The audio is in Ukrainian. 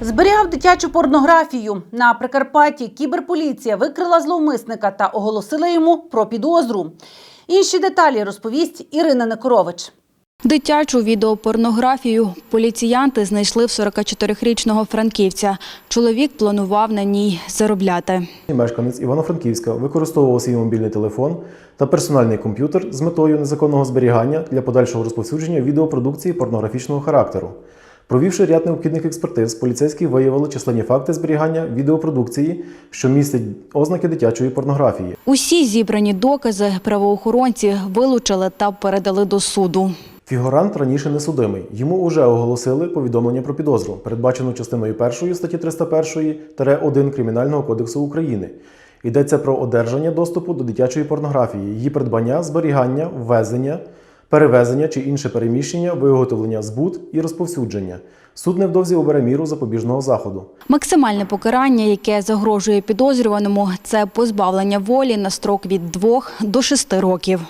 Зберігав дитячу порнографію. На Прикарпатті кіберполіція викрила зловмисника та оголосила йому про підозру. Інші деталі розповість Ірина Некорович. Дитячу відеопорнографію поліціянти знайшли в 44-річного франківця. Чоловік планував на ній заробляти. Мешканець Івано-Франківська використовував свій мобільний телефон та персональний комп'ютер з метою незаконного зберігання для подальшого розповсюдження відеопродукції порнографічного характеру. Провівши ряд необхідних експертиз, поліцейські виявили численні факти зберігання відеопродукції, що містить ознаки дитячої порнографії. Усі зібрані докази правоохоронці вилучили та передали до суду. Фігурант раніше не судимий. Йому уже оголосили повідомлення про підозру, передбачену частиною 1 статті 301-1 Кримінального кодексу України. Йдеться про одержання доступу до дитячої порнографії, її придбання, зберігання, ввезення, перевезення чи інше переміщення, виготовлення, збут і розповсюдження. Суд невдовзі обере міру запобіжного заходу. Максимальне покарання, яке загрожує підозрюваному, це позбавлення волі на строк від 2 до 6 років.